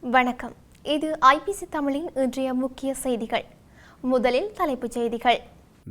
வணக்கம். இது ஐபிசி தமிழின் இன்றைய முக்கிய செய்திகள். முதலில் தலைப்புச் செய்திகள்.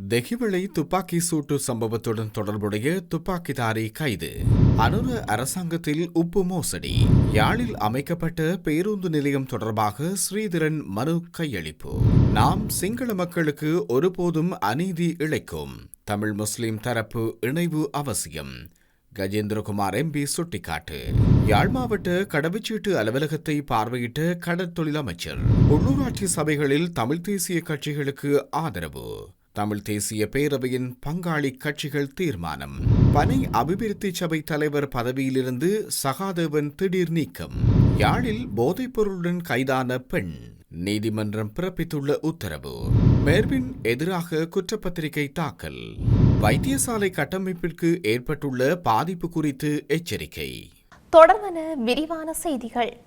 தெஹிவளை துப்பாக்கி சூட்டு சம்பவத்துடன் தொடர்புடைய துப்பாக்கிதாரி கைது. அனுர அரசாங்கத்தில் உப்பு மோசடி. யாழில் அமைக்கப்பட்ட பேருந்து நிலையம் தொடர்பாக ஸ்ரீதரன் மனு கையளிப்பு. நாம் சிங்கள மக்களுக்கு ஒருபோதும் அநீதி இழைக்கும். தமிழ் முஸ்லிம் தரப்பு இணைவு அவசியம். கஜேந்திரகுமார் எம்பி சுட்டிக்காட்டு. யாழ் மாவட்ட கடவுச்சீட்டு அலுவலகத்தை பார்வையிட்ட கடற்தொழில் அமைச்சர் உள்ளூராட்சி சபைகளில் தமிழ் தேசிய கட்சிகளுக்கு ஆதரவு. தமிழ் தேசிய பேரவையின் பங்காளி கட்சிகள் தீர்மானம். பனை அபிவிருத்தி சபை தலைவர் பதவியிலிருந்து சகாதேவன் திடீர் நீக்கம். யாழில் போதைப்பொருளுடன் கைதான பெண் நீதிமன்றம் பிறப்பித்துள்ள உத்தரவு. மேர்வின் எதிராக குற்றப்பத்திரிகை தாக்கல். வைத்தியசாலை கட்டமைப்பிற்கு ஏற்பட்டுள்ள பாதிப்பு குறித்து எச்சரிக்கை. தொடர்வன விரிவான செய்திகள்.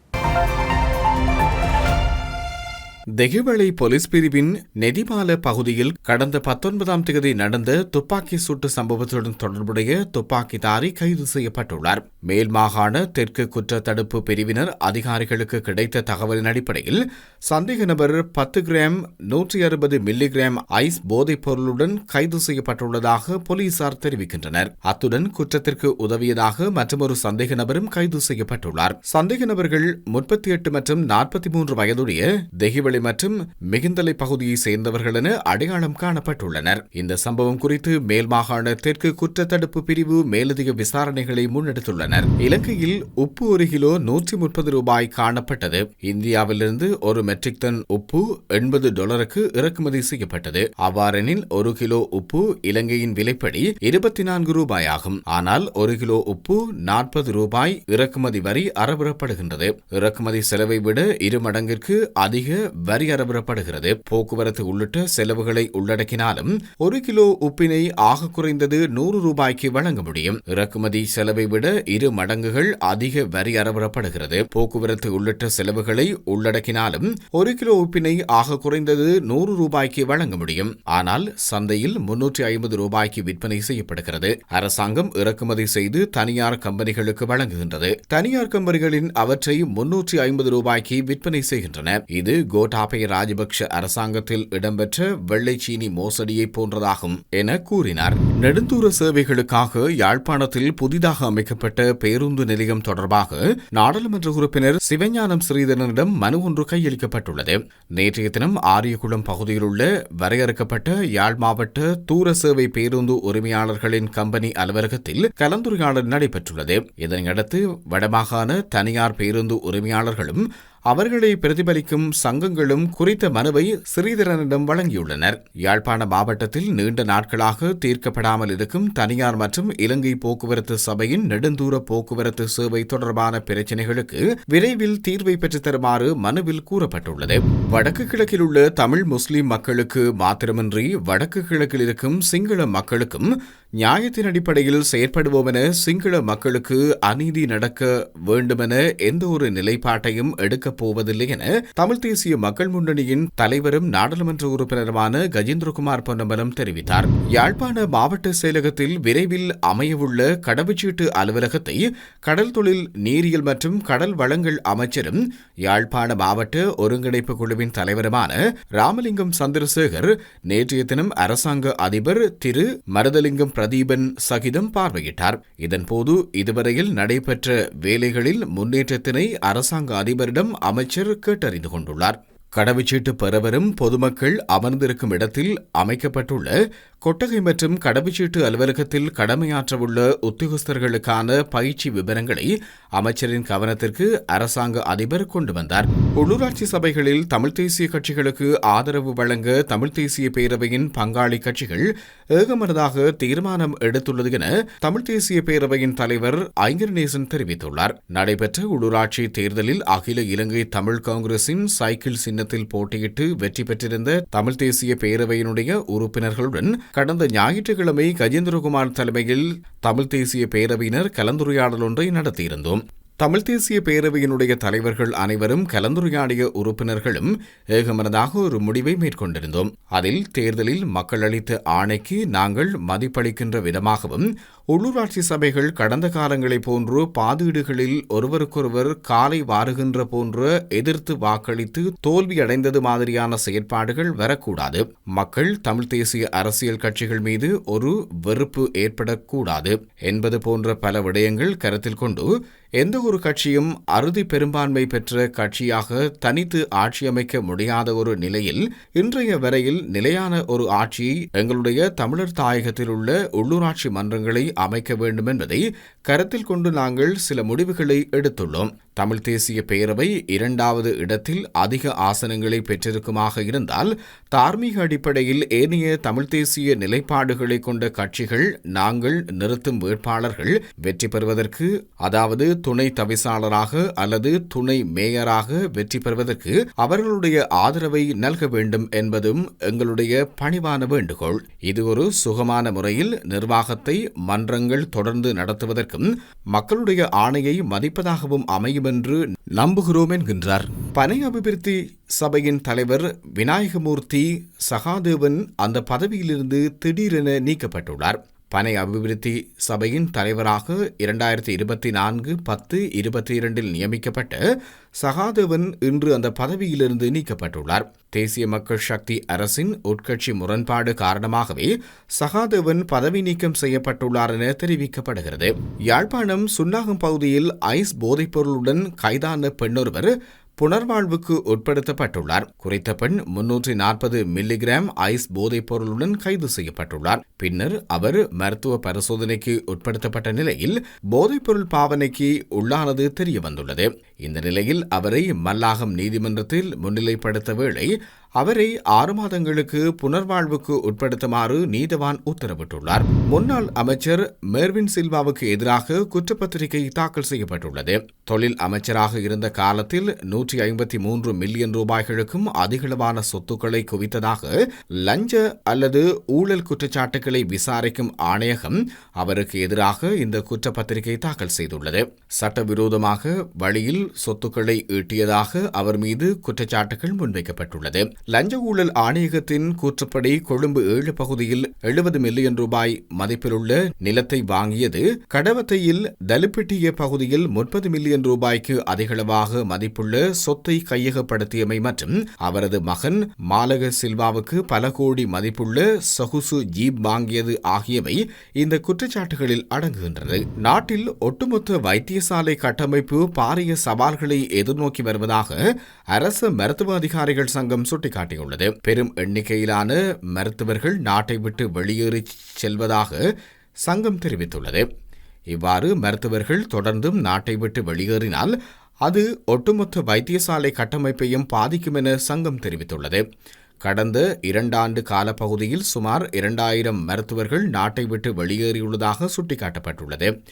தெகிவளை போலீஸ் பிரிவின் நெதிமால பகுதியில் கடந்த பத்தொன்பதாம் தேதி நடந்த துப்பாக்கி சூட்டு சம்பவத்துடன் தொடர்புடைய துப்பாக்கிதாரி கைது செய்யப்பட்டுள்ளார். மேல் மாகாண தெற்கு குற்ற தடுப்பு பிரிவினர் அதிகாரிகளுக்கு கிடைத்த தகவலின் அடிப்படையில் சந்தேக நபர் பத்து கிராம் நூற்றி அறுபது மில்லிகிராம் ஐஸ் போதைப் பொருளுடன் கைது செய்யப்பட்டுள்ளதாக போலீசார் தெரிவிக்கின்றனர். அத்துடன் குற்றத்திற்கு உதவியதாக மற்றொரு சந்தேக நபரும் கைது செய்யப்பட்டுள்ளார். சந்தேக நபர்கள் முப்பத்தி எட்டு மற்றும் நாற்பத்தி மூன்று வயதுடைய தெகிவளை திருநெல்வேலி மற்றும் மிகுந்தலை பகுதியை சேர்ந்தவர்கள் என அடையாளம் காணப்பட்டுள்ளனர். இந்த சம்பவம் குறித்து மேல் மாகாண தெற்கு குற்றத்தடுப்பு பிரிவு மேலதிக விசாரணைகளை முன்னெடுத்துள்ளனர். இலங்கையில் உப்பு ஒரு கிலோ நூற்றி முப்பது ரூபாய் காணப்பட்டது. இந்தியாவிலிருந்து ஒரு மெட்ரிக் டன் உப்பு எண்பது டாலருக்கு இறக்குமதி செய்யப்பட்டது. அவ்வாறெனில் ஒரு கிலோ உப்பு இலங்கையின் விலைப்படி இருபத்தி நான்கு ரூபாய் ஆகும். ஆனால் ஒரு கிலோ உப்பு நாற்பது ரூபாய் இறக்குமதி வரி அறவிடப்படுகின்றது இறக்குமதி செலவை விட இரு மடங்கிற்கு அதிக வரி அறவிடப்படுகிறது போக்குவரத்து உள்ளிட்ட செலவுகளை உள்ளடக்கினாலும் ஒரு கிலோ உப்பினை ஆக குறைந்தது நூறு ரூபாய்க்கு வழங்க முடியும். இறக்குமதி செலவை விட இரு மடங்குகள் அதிக வரி அறவிடப்படுகிறது போக்குவரத்து உள்ளிட்ட செலவுகளை உள்ளடக்கினாலும் ஒரு கிலோ உப்பினை ஆக குறைந்தது நூறு ரூபாய்க்கு வழங்க முடியும். ஆனால் சந்தையில் முன்னூற்றி ஐம்பது ரூபாய்க்கு விற்பனை செய்யப்படுகிறது. அரசாங்கம் இறக்குமதி செய்து தனியார் கம்பெனிகளுக்கு வழங்குகின்றது. தனியார் கம்பெனிகளின் அவற்றை முன்னூற்றி ஐம்பது ரூபாய்க்கு விற்பனை செய்கின்றன. இது கோட்டாபய ராஜபக்ஷ அரசாங்கத்தில் இடம்பெற்ற வெள்ளை சீனி மோசடியை போன்றதாகும் என கூறினார். நெடுந்தூர சேவைகளுக்காக யாழ்ப்பாணத்தில் புதிதாக அமைக்கப்பட்ட பேருந்து நிலையம் தொடர்பாக நாடாளுமன்ற உறுப்பினர் சிவஞானம் ஸ்ரீதரனிடம் மனு ஒன்று கையளிக்கப்பட்டுள்ளது. நேற்றைய தினம் ஆரியகுளம் பகுதியில் உள்ள வரையறுக்கப்பட்ட யாழ் மாவட்ட தூர சேவை பேருந்து உரிமையாளர்களின் கம்பெனி அலுவலகத்தில் கலந்துரையாடல் நடைபெற்றுள்ளது. இதனையடுத்து வடமாகாண தனியார் பேருந்து உரிமையாளர்களும் அவர்களை பிரதிபலிக்கும் சங்கங்களும் குறித்த மனுவை ஸ்ரீதரனிடம் வழங்கியுள்ளனர். யாழ்ப்பாண மாவட்டத்தில் நீண்ட நாட்களாக தீர்க்கப்படாமல் இருக்கும் தனியார் மற்றும் இலங்கை போக்குவரத்து சபையின் நெடுந்தூர போக்குவரத்து சேவை தொடர்பான பிரச்சினைகளுக்கு விரைவில் தீர்வை பெற்றுத் தருமாறு மனுவில் கூறப்பட்டுள்ளது. வடக்கு கிழக்கில் உள்ள தமிழ் முஸ்லிம் மக்களுக்கு மாத்திரமின்றி வடக்கு கிழக்கில் இருக்கும் சிங்கள மக்களுக்கும் நியாயத்தின் அடிப்படையில் செயற்படுவோம் என சிங்கள மக்களுக்கு அநீதி நடக்க வேண்டுமென எந்த ஒரு நிலைப்பாட்டையும் எடுக்கப் போவதில்லை என தமிழ் தேசிய மக்கள் முன்னணியின் தலைவரும் நாடாளுமன்ற உறுப்பினருமான கஜேந்திரகுமார் பொன்னம்பலம் தெரிவித்தார். யாழ்ப்பாண மாவட்ட செயலகத்தில் விரைவில் அமையவுள்ள கடவுச்சீட்டு அலுவலகத்தை கடல் தொழில் நீரியல் மற்றும் கடல் வளங்கள் அமைச்சரும் யாழ்ப்பாண மாவட்ட ஒருங்கிணைப்பு குழுவின் தலைவருமான ராமலிங்கம் சந்திரசேகர் நேற்றைய தினம் அரசாங்க அதிபர் திரு மருதலிங்கம் பிரதீபன் சகிதம் பார்வையிட்டார். இதன்போது இதுவரையில் நடைபெற்ற வேலைகளில் முன்னேற்றத்தினை அரசாங்க அதிபரிடம் அமைச்சர் கேட்டறிந்து கொண்டுள்ளார். கடவுச்சீட்டு பெறவரும் பொதுமக்கள் அமர்ந்திருக்கும் இடத்தில் அமைக்கப்பட்டுள்ள கொட்டகை மற்றும் கடவுச்சீட்டு அலுவலகத்தில் கடமையாற்றவுள்ள உத்தியோகஸ்தர்களுக்கான பயிற்சி விவரங்களை அமைச்சரின் கவனத்திற்கு அரசாங்க அதிபர் கொண்டு வந்தார். உள்ளூராட்சி சபைகளில் தமிழ் தேசிய கட்சிகளுக்கு ஆதரவு வழங்க தமிழ் தேசிய பேரவையின் பங்காளி கட்சிகள் ஏகமனதாக தீர்மானம் எடுத்துள்ளது என தமிழ் தேசிய பேரவையின் தலைவர் ஐங்கரநேசன் தெரிவித்துள்ளார். நடைபெற்ற உள்ளூராட்சி தேர்தலில் அகில இலங்கை தமிழ் காங்கிரசின் சைக்கிள் சின்னத்தில் போட்டியிட்டு வெற்றி பெற்றிருந்த தமிழ் தேசிய பேரவையினுடைய உறுப்பினர்களுடன் கடந்த ஞாயிற்றுக்கிழமை கஜேந்திரகுமார் தலைமையில் தமிழ் தேசிய பேரவையினர் கலந்துரையாடல் ஒன்றை நடத்தியிருந்தோம். தமிழ் தேசிய பேரவையினுடைய தலைவர்கள் அனைவரும் கலந்துரையாடிய உறுப்பினர்களும் ஏகமனதாக ஒரு முடிவை மேற்கொண்டிருந்தோம். அதில் தேர்தலில் மக்கள் அளித்த ஆணைக்கு நாங்கள் மதிப்பளிக்கின்ற விதமாகவும் உள்ளூராட்சி சபைகள் கடந்த காலங்களைப் போன்று பாதீடுகளில் ஒருவருக்கொருவர் காலை வாருகின்ற போன்ற எதிர்த்து வாக்களித்து தோல்வியடைந்தது மாதிரியான செயற்பாடுகள் வரக்கூடாது. மக்கள் தமிழ் தேசிய அரசியல் கட்சிகள் மீது ஒரு வெறுப்பு ஏற்படக்கூடாது என்பது போன்ற பல விடயங்கள் கருத்தில் கொண்டு எந்த ஒரு கட்சியும் அறுதி பெரும்பான்மை பெற்ற கட்சியாக தனித்து ஆட்சியமைக்க முடியாத ஒரு நிலையில் இன்றைய வரையில் நிலையான ஒரு ஆட்சியை எங்களுடைய தமிழர் தாயகத்தில் உள்ள உள்ளூராட்சி மன்றங்களை அமைக்க வேண்டும் என்பதை கருத்தில் கொண்டு நாங்கள் சில முடிவுகளை எடுத்துள்ளோம். தமிழ் தேசிய பேரவை இரண்டாவது இடத்தில் அதிக ஆசனங்களை பெற்றிருக்குமாக இருந்தால் தார்மீக அடிப்படையில் ஏனைய தமிழ் தேசிய நிலைப்பாடுகளை கொண்ட கட்சிகள் நாங்கள் நிறுத்தும் வேட்பாளர்கள் வெற்றி பெறுவதற்கு அதாவது துணை தவிசாளராக அல்லது துணை மேயராக வெற்றி பெறுவதற்கு அவர்களுடைய ஆதரவை நல்க வேண்டும் என்பதும் எங்களுடைய பணிவான வேண்டுகோள். இது ஒரு சுகமான முறையில் நிர்வாகத்தை மன்றங்கள் தொடர்ந்து நடத்துவதற்கும் மக்களுடைய ஆணையை மதிப்பதாகவும் அமையும் என்று நம்புகிறோம் என்கின்றார். பனை அபிவிருத்தி சபையின் தலைவர் விநாயகமூர்த்தி சகாதேவன் அந்த பதவியிலிருந்து திடீரென நீக்கப்பட்டுள்ளார். பனை அபிவிருத்தி சபையின் தலைவராக இரண்டாயிரத்தி இருபத்தி நான்கு பத்து இருபத்தி இரண்டில் நியமிக்கப்பட்ட சகாதேவன் இன்று அந்த பதவியிலிருந்து நீக்கப்பட்டுள்ளார். தேசிய மக்கள் சக்தி அரசின் உட்கட்சி முரண்பாடு காரணமாகவே சகாதேவன் பதவி நீக்கம் செய்யப்பட்டுள்ளார் என தெரிவிக்கப்படுகிறது. யாழ்ப்பாணம் சுன்னாகம் பகுதியில் ஐஸ் போதைப்பொருளுடன் கைதான பெண்ணொருவர் புனர்வாழ்வுக்கு உட்படுத்தப்பட்டுள்ளார். குறித்த பெண் முன்னூற்றி நாற்பது மில்லிகிராம் ஐஸ் போதைப் பொருளுடன் கைது செய்யப்பட்டுள்ளார். பின்னர் அவர் மருத்துவ பரிசோதனைக்கு உட்படுத்தப்பட்ட நிலையில் போதைப்பொருள் பாவனைக்கு உள்ளானது தெரிய வந்துள்ளது இந்த நிலையில் அவரை மல்லாகம் நீதிமன்றத்தில் முன்னிலைப்படுத்த வேளை அவரை ஆறு மாதங்களுக்கு புனர்வாழ்வுக்கு உட்படுத்துமாறு நீதவான் உத்தரவிட்டுள்ளார். முன்னாள் அமைச்சர் மேர்வின் சில்வாவுக்கு எதிராக குற்றப்பத்திரிகை தாக்கல் செய்யப்பட்டுள்ளது. தொழில் அமைச்சராக இருந்த காலத்தில் நூற்றி ஐம்பத்தி மூன்று மில்லியன் ரூபாய்களுக்கும் அதிகளவான சொத்துக்களை குவித்ததாக லஞ்ச அல்லது ஊழல் குற்றச்சாட்டுகளை விசாரிக்கும் ஆணையகம் அவருக்கு எதிராக இந்த குற்றப்பத்திரிகை தாக்கல் செய்துள்ளது. சட்டவிரோதமாக வழியில் சொத்துக்களை ஈட்டியதாக அவர் மீது குற்றச்சாட்டுகள் முன்வைக்கப்பட்டுள்ளது. லஞ்ச ஊழல் ஆணையகத்தின் கூற்றுப்படி கொழும்பு ஏழு பகுதியில் எழுபது மில்லியன் ரூபாய் மதிப்பிலுள்ள நிலத்தை வாங்கியது கடவத்தையில் தலுப்பிட்டிய பகுதியில் முப்பது மில்லியன் ரூபாய்க்கு அதிகளவாக மதிப்புள்ள சொத்தை கையகப்படுத்தியமை மற்றும் அவரது மகன் மாலக சில்வாவுக்கு பல கோடி மதிப்புள்ள சொகுசு ஜீப் வாங்கியது ஆகியவை இந்த குற்றச்சாட்டுகளில் அடங்குகின்றது. நாட்டில் ஒட்டுமொத்த வைத்தியசாலை கட்டமைப்பு பாரிய சவால்களை எதிர்நோக்கி வருவதாக அரசு மருத்துவ அதிகாரிகள் சங்கம் சுட்டி சுட்டிக்காட்டியுள்ளது பெரும் எண்ணிக்கையிலான மருத்துவர்கள் நாட்டை விட்டு வெளியேறி செல்வதாக சங்கம் தெரிவித்துள்ளது. இவ்வாறு மருத்துவர்கள் தொடர்ந்தும் நாட்டை விட்டு வெளியேறினால் அது ஒட்டுமொத்த வைத்தியசாலை கட்டமைப்பையும் பாதிக்கும் என சங்கம் தெரிவித்துள்ளது. கடந்த இரண்டாண்டு காலப்பகுதியில் சுமார் இரண்டாயிரம் மருத்துவர்கள் நாட்டை விட்டு வெளியேறியுள்ளதாக சுட்டிக்காட்டப்பட்டுள்ளது.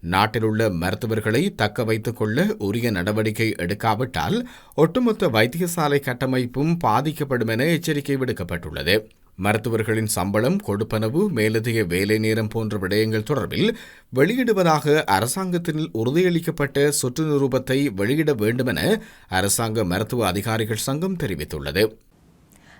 நாட்டிலுள்ள மருத்துவர்களை தக்க வைத்துக் கொள்ள உரிய நடவடிக்கை எடுக்காவிட்டால் ஒட்டுமொத்த வைத்தியசாலை கட்டமைப்பும் பாதிக்கப்படும் என எச்சரிக்கை விடுக்கப்பட்டுள்ளது. மருத்துவர்களின் சம்பளம் கொடுப்பனவு மேலதிக வேலை நேரம் போன்ற விடயங்கள் தொடர்பில் வெளியிடுவதாக அரசாங்கத்தில் உறுதியளிக்கப்பட்ட சுற்று நிரூபத்தை வெளியிட வேண்டுமென அரசாங்க மருத்துவ அதிகாரிகள் சங்கம் தெரிவித்துள்ளது.